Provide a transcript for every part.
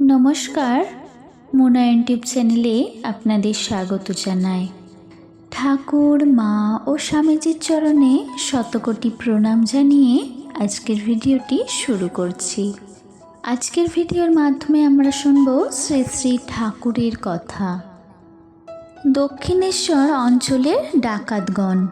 নমস্কার। মোনা ইউটিউব চ্যানেলে আপনাদের স্বাগত জানাই। ঠাকুর, মা ও স্বামীজির চরণে শতকোটি প্রণাম জানিয়ে আজকের ভিডিওটি শুরু করছি। আজকের ভিডিওর মাধ্যমে আমরা শুনব শ্রী শ্রী ঠাকুরের কথা। দক্ষিণেশ্বর অঞ্চলের ডাকাতগণ।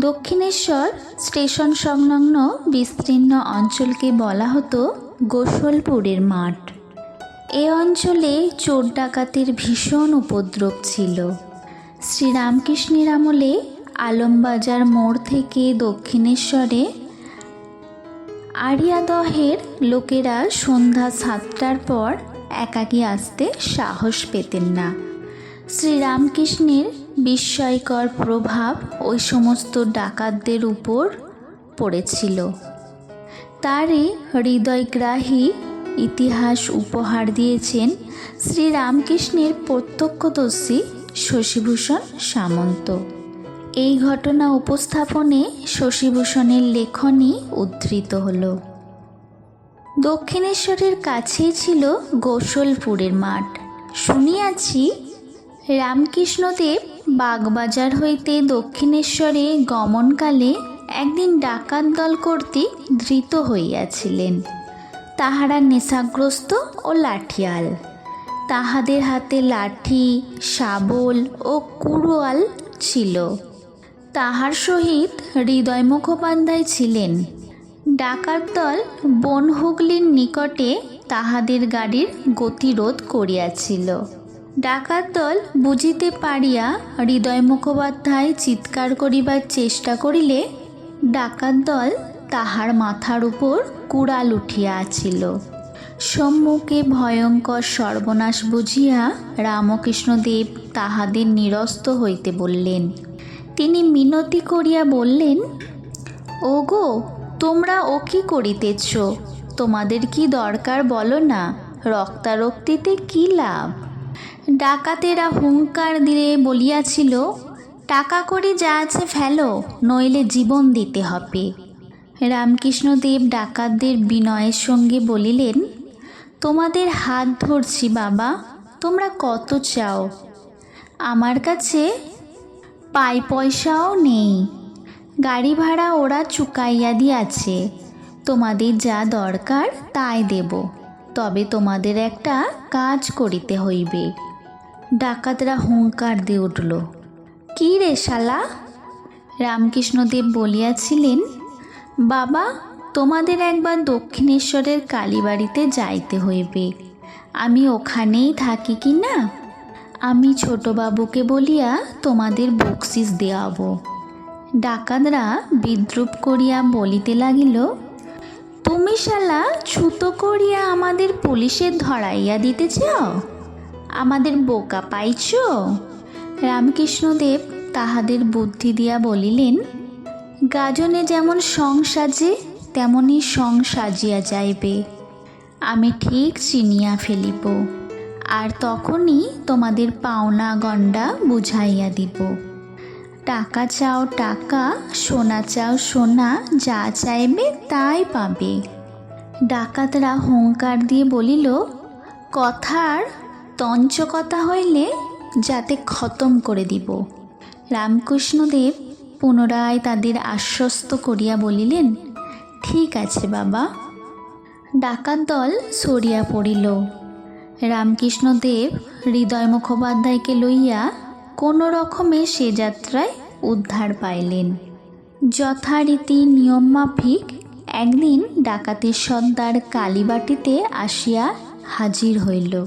দক্ষিণেশ্বর স্টেশন সংলগ্ন বিস্তীর্ণ অঞ্চলকে বলা হতো গোসলপুরের মাঠ। এ অঞ্চলে চোর ডাকাতের ভীষণ উপদ্রব ছিল। শ্রীরামকৃষ্ণের আমলে আলমবাজার মোড় থেকে দক্ষিণেশ্বরে আরিয়াদহের লোকেরা সন্ধ্যা সাতটার পর একাকী আসতে সাহস পেতেন না। শ্রীরামকৃষ্ণের বিস্ময়কর প্রভাব ওই সমস্ত ডাকাতদের উপর পড়েছিল। তারই হৃদয়গ্রাহী ইতিহাস উপহার দিয়েছেন শ্রীরামকৃষ্ণের প্রত্যক্ষদর্শী শশীভূষণ সামন্ত। এই ঘটনা উপস্থাপনে শশীভূষণের লেখনী উদ্ধৃত হল। দক্ষিণেশ্বরের কাছেই ছিল গোসলপুরের মাঠ। শুনিয়াছি রামকৃষ্ণদেব বাগবাজার হইতে দক্ষিণেশ্বরে গমনকালে একদিন ডাকাত দল কর্তৃক ধৃত হইয়াছিলেন। তাহারা নেশাগ্রস্ত ও লাঠিয়াল। তাহাদের হাতে লাঠি, শাবল ও কুড়োয়াল ছিল। তাহার সহিত হৃদয় মুখোপাধ্যায় ছিলেন। ডাকাত দল বন হুগলির নিকটে তাহাদের গাড়ির গতিরোধ করিয়াছিল। ডাকাত দল বুঝিতে পারিয়া হৃদয় মুখোপাধ্যায় চিৎকার করিবার চেষ্টা করিলে ডাকাত দল তাহার মাথার উপর কুড়াল উঠিয়া আছিল। সম্মুখে ভয়ঙ্কর সর্বনাশ বুঝিয়া রামকৃষ্ণদেব তাহাদের নিরস্ত হইতে বললেন, তিনি মিনতি করিয়া বললেন, ওগো, তোমরা ও কি করিতেছ? তোমাদের কি দরকার বলো না, রক্তারক্তিতে কি লাভ ডাকাতেরা হুঙ্কার দিয়ে বলিয়াছিল, টাকা করে যা আছে ফেলো, নইলে জীবন দিতে হবে। রামকৃষ্ণদেব ডাকাতদের বিনয়ের সঙ্গে বলিলেন, তোমাদের হাত ধরছি বাবা, তোমরা কত চাও? আমার কাছে পাই পয়সাও নেই। গাড়ি ভাড়া ওরা চুকাইয়া দিয়াছে। তোমাদের যা দরকার তাই দেব। তবে তোমাদের একটা কাজ করিতে হইবে। ডাকাতরা হুঙ্কার দিয়ে উঠল, কী রে শালা? রামকৃষ্ণদেব বলিয়াছিলেন বাবা, তোমাদের একবার দক্ষিণেশ্বরের কালীবাড়িতে যাইতে হইবে। আমি ওখানেই থাকি কি না? আমি ছোটবাবুকে বলিয়া তোমাদের বকশিস দেওয়াব। ডাকাতরা বিদ্রুপ করিয়া বলিতে লাগিল, তুমি শালা ছুতো করিয়া আমাদের পুলিশের ধরাইয়া দিতে চাও? আমাদের বোকা পাইছ? রামকৃষ্ণদেব তাহাদের বুদ্ধি দিয়া বলিলেন গাজনে যেমন সং সাজে, তেমনি সং সাজিয়া যাইবে। আমি ঠিক চিনিয়া ফেলিব, আর তখনই তোমাদের পাওনা গণ্ডা বুঝাইয়া দিব। টাকা চাও টাকা, সোনা চাও সোনা, যা চাইবে তাই পাবে। ডাকাতরা হুঙ্কার দিয়ে বলিল, কথার তঞ্চকতা হইলে যাতে খতম করে দিব। রামকৃষ্ণদেব পুনরায় তাদের আশ্বস্ত করিয়া বলিলেন, ঠিক আছে বাবা। ডাকাত দল সরিয়া পড়িল। রামকৃষ্ণদেব হৃদয় মুখোপাধ্যায়কে লইয়া কোনো রকমে সে যাত্রায় উদ্ধার পাইলেন। যথারীতি নিয়মমাফিক একদিন ডাকাতের সর্দার কালীবাটিতে আসিয়া হাজির হইল।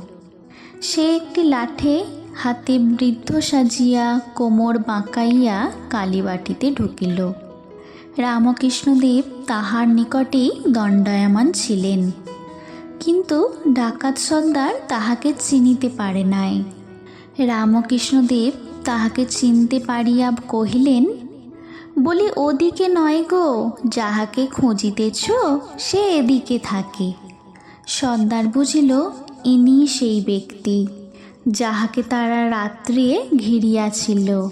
সে একটি লাঠে হাতে বৃদ্ধ সাজিয়া কোমর বাঁকাইয়া কালীবাটিতে ঢুকিল। রামকৃষ্ণদেব তাহার নিকটেই দণ্ডায়মান ছিলেন। কিন্তু ডাকাত সর্দার তাহাকে চিনিতে পারে নাই। রামকৃষ্ণদেব তাহাকে চিনতে পারিয়া কহিলেন, বলি, ওদিকে নয় গো, যাহাকে খুঁজিতেছ, সে এদিকে থাকে। সর্দার বুঝিল ইনি সেই ব্যক্তি। যাহাকে তারা রাত্রে ঘিরিয়াছিল।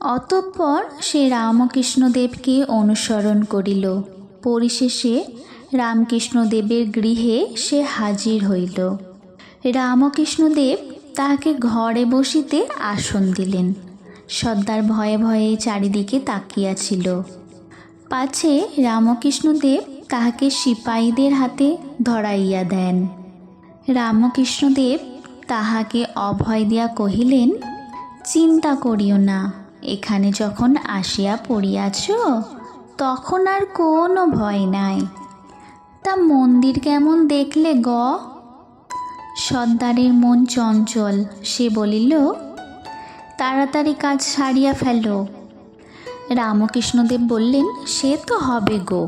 অতঃপর সে রামকৃষ্ণদেবকে অনুসরণ করিল। পরিশেষে রামকৃষ্ণদেবের গৃহে সে হাজির হইল। রামকৃষ্ণদেব তাহাকে ঘরে বসিতে আসন দিলেন। সর্দার ভয়ে ভয়ে চারিদিকে তাকিয়াছিল। পাছে রামকৃষ্ণদেব তাহাকে সিপাহীদের হাতে ধরাইয়া দেন। রামকৃষ্ণদেব তাহাকে অভয় দিয়া কহিলেন, চিন্তা করিও না, এখানে যখন আসিয়া পড়িয়াছ, তখন আর কোনো ভয় নাই। তা মন্দির কেমন দেখলে গ? সর্দারের মন চঞ্চল, সে বলিল, তাড়াতাড়ি কাজ সারিয়া ফেল। রামকৃষ্ণদেব বললেন, সে তো হবে গো,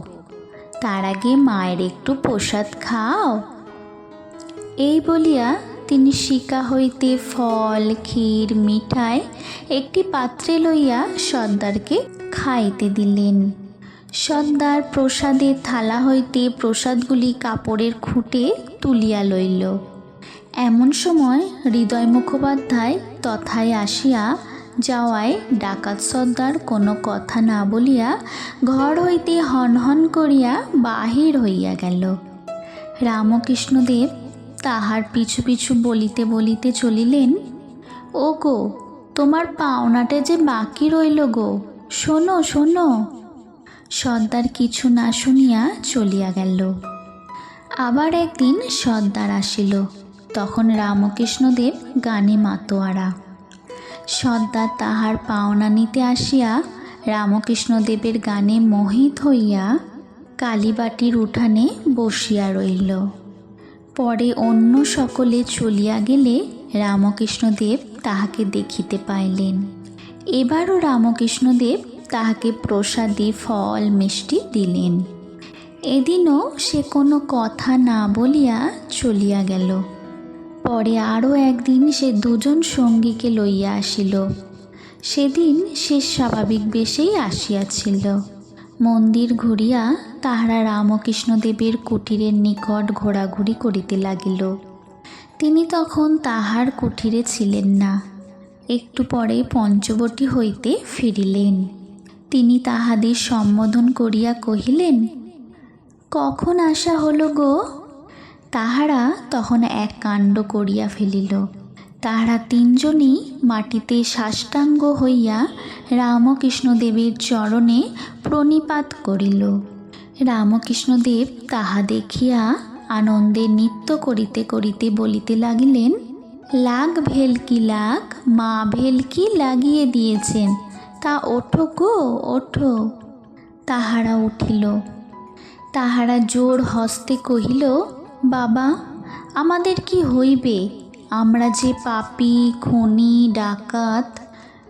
তার আগে মায়ের একটু প্রসাদ খাও। এই বলিয়া তিনি শিকা হইতে ফল, ক্ষীর, মিঠাই একটি পাত্রে লইয়া সর্দারকে খাইতে দিলেন। সর্দার প্রসাদের থালা হইতে প্রসাদগুলি কাপড়ের খুঁটে তুলিয়া লইল। এমন সময় হৃদয় মুখোপাধ্যায় তথায় আসিয়া যাওয়ায় ডাকাত সর্দার কোনো কথা না বলিয়া ঘর হইতে হন হন করিয়া বাহির হইয়া গেল। রামকৃষ্ণদেব তাহার পিছু পিছু বলিতে বলিতে চলিলেন ও গো তোমার পাওনাটা যে বাকি রইল গো, শোনো শোনো। সর্দার কিছু না শুনিয়া চলিয়া গেল। আবার একদিন সর্দার আসিল, তখন রামকৃষ্ণদেব গানে মাতোয়ারা। সর্দার তাহার পাওনা নিতে আসিয়া রামকৃষ্ণদেবের গানে মোহিত হইয়া কালীবাটির উঠানে বসিয়া রইল। পরে অন্য সকলে চলিয়া গেলে রামকৃষ্ণদেব তাহাকে দেখিতে পাইলেন। এবারও রামকৃষ্ণদেব তাহাকে প্রসাদী ফল, মিষ্টি দিলেন। এদিনও সে কোনো কথা না বলিয়া চলিয়া গেল। পরে আরও একদিন সে দুজন সঙ্গীকে লইয়া আসিল। সেদিন সে স্বাভাবিক বেশেই আসিয়াছিল। মন্দির ঘুরিয়া তাহারা রামকৃষ্ণদেবের কুটিরের নিকট ঘোরাঘুরি করিতে লাগিল। তিনি তখন তাহার কুটিরে ছিলেন না। একটু পরে পঞ্চবটী হইতে ফিরিলেন। তিনি তাহাদের সম্বোধন করিয়া কহিলেন, কখন আসা হলো গো? তাহারা তখন এক কাণ্ড করিয়া ফেলিল। তাহারা তিনজনই মাটিতে সাষ্টাঙ্গ হইয়া রামকৃষ্ণদেবের চরণে প্রণিপাত করিল। রামকৃষ্ণদেব তাহা দেখিয়া আনন্দে নৃত্য করিতে করিতে বলিতে লাগিলেন, লাগ ভেলকি লাগ, মা ভেলকি লাগিয়ে দিয়েছেন, তা ওঠো গো, ওঠো। তাহারা উঠিল। তাহারা জোর হস্তে কহিল, বাবা, আমাদের কি হইবে? আমরা যে পাপি, খনি, ডাকাত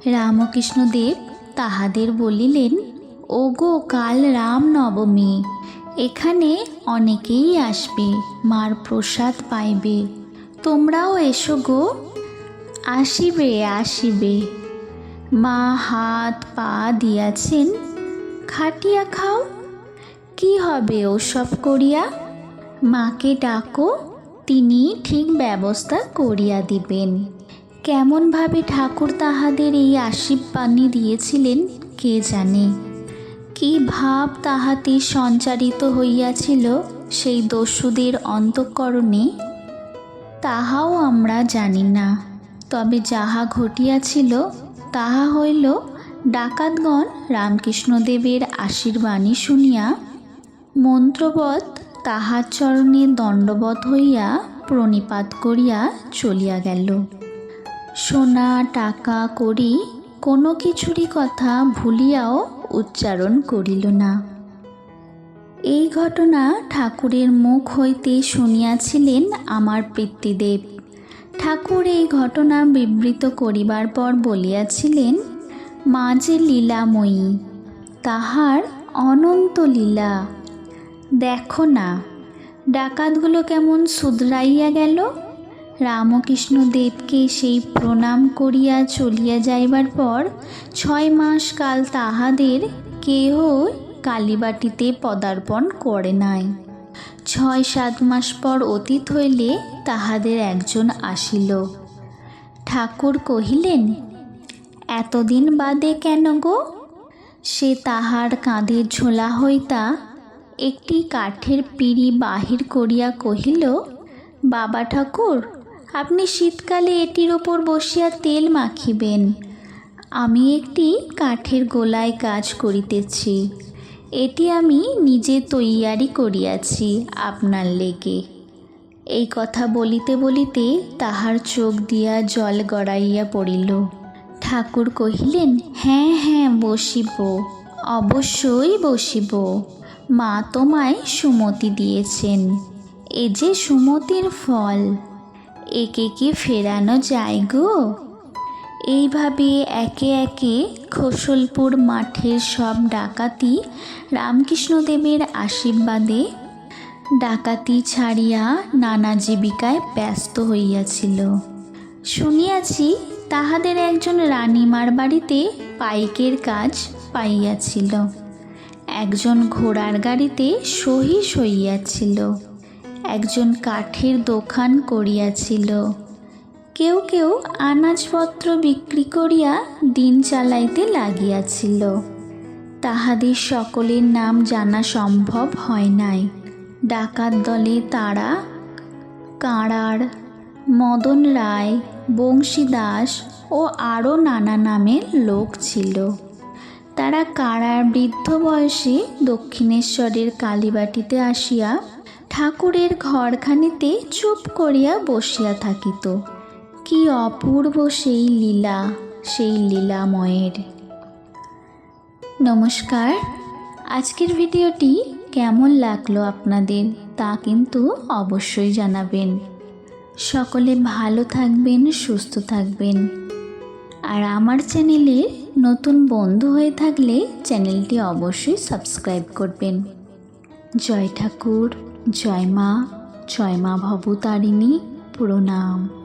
রামকৃষ্ণদেব তাহাদের বলিলেন, ওগো কাল রাম নবমী এখানে অনেকেই আসবে, মার প্রসাদ পাইবে। তোমরাও এসো গো, আসিবে আসিবে। মা হাত পা দিয়াছেন, খাটিয়া খাও, কি হবে ওসব করিয়া? মাকে ডাকো তিনি ঠিক ব্যবস্থা করিয়া দিবেন। কেমনভাবে ঠাকুর তাহাদের এই আশীর্বাণী দিয়েছিলেন, কে জানে? কি ভাব তাহাতে সঞ্চারিত হইয়াছিল সেই দস্যুদের অন্তঃকরণে? তাহাও আমরা জানি না। তবে যাহা ঘটিয়াছিল, তাহা হইল ডাকাতগণ রামকৃষ্ণদেবের আশীর্বাণী শুনিয়া মন্ত্রবৎ তাহার চরণে দণ্ডবধ হইয়া প্রণিপাত করিয়া চলিয়া গেল। সোনা, টাকা করি কোনো কিছুরই কথা ভুলিয়াও উচ্চারণ করিল না। এই ঘটনা ঠাকুরের মুখ হইতে শুনিয়াছিলেন আমার পিতৃদেব। ঠাকুর এই ঘটনা বিবৃত করিবার পর বলিয়াছিলেন, মা যে লীলাময়ী, তাহার অনন্ত লীলা দেখো না, ডাকাতগুলো কেমন শুধরাইয়া গেল। রামকৃষ্ণ দেবকে সেই প্রণাম করিয়া চলিয়া যাইবার পর ছয় মাস কাল তাহাদের কেহ কালীবাটিতে পদার্পণ করে নাই। ছয় সাত মাস পর অতীত হইলে তাহাদের একজন আসিল। ঠাকুর কহিলেন, এতদিন বাদে কেন গো? সে তাহার কাঁধের ঝোলা হইতা একটি কাঠের পিঁড়ি বাহির করিয়া কহিল, বাবা ঠাকুর, আপনি শীতকালে এটির ওপর বসিয়া তেল মাখিবেন। আমি একটি কাঠের গোলায় কাজ করিতেছি। এটি আমি নিজে তৈয়ারি করিয়াছি আপনার লেগে এই কথা বলিতে বলিতে তাহার চোখ দিয়া জল গড়াইয়া পড়িল। ঠাকুর কহিলেন হ্যাঁ হ্যাঁ বসিব, অবশ্যই বসিব। মা তোমায় সুমতি দিয়েছেন। এ যে সুমতির ফল, একে কি ফেরানো যায় গো? এইভাবে একে একে খোসলপুর মাঠের সব ডাকাতি রামকৃষ্ণদেবের আশীর্বাদে ডাকাতি ছাড়িয়া নানা জীবিকায় ব্যস্ত হইয়াছিল। শুনিয়াছি তাহাদের একজন রানীমার বাড়িতে পাইকের কাজ পাইয়াছিল। একজন ঘোড়ার গাড়িতে সহিস হইয়াছিল। একজন কাঠের দোকান করিয়াছিল। কেউ কেউ আনাজপত্র বিক্রি করিয়া দিন চালাইতে লাগিয়াছিল। তাহাদের সকলের নাম জানা সম্ভব হয় নাই। ডাকাত দলে তারা কাঁড়ার, মদন রায়, বংশী দাস ও আরও নানা নামের লোক ছিল। তারা কারার বৃদ্ধ বয়সে দক্ষিণেশ্বরের কালীবাটিতে আসিয়া ঠাকুরের ঘরখানিতে চুপ করিয়া বসিয়া থাকিত। কি অপূর্ব সেই লীলা, সেই লীলাময়ের। নমস্কার। আজকের ভিডিওটি কেমন লাগল আপনাদের তা কিন্তু অবশ্যই জানাবেন। সকলে ভালো থাকবেন, সুস্থ থাকবেন। আর আমার চ্যানেলে নতুন বন্ধু হয়ে থাকলে চ্যানেলটি অবশ্যই সাবস্ক্রাইব করবেন। জয় ঠাকুর, জয় মা জয় মা ভবতারিণী প্রণাম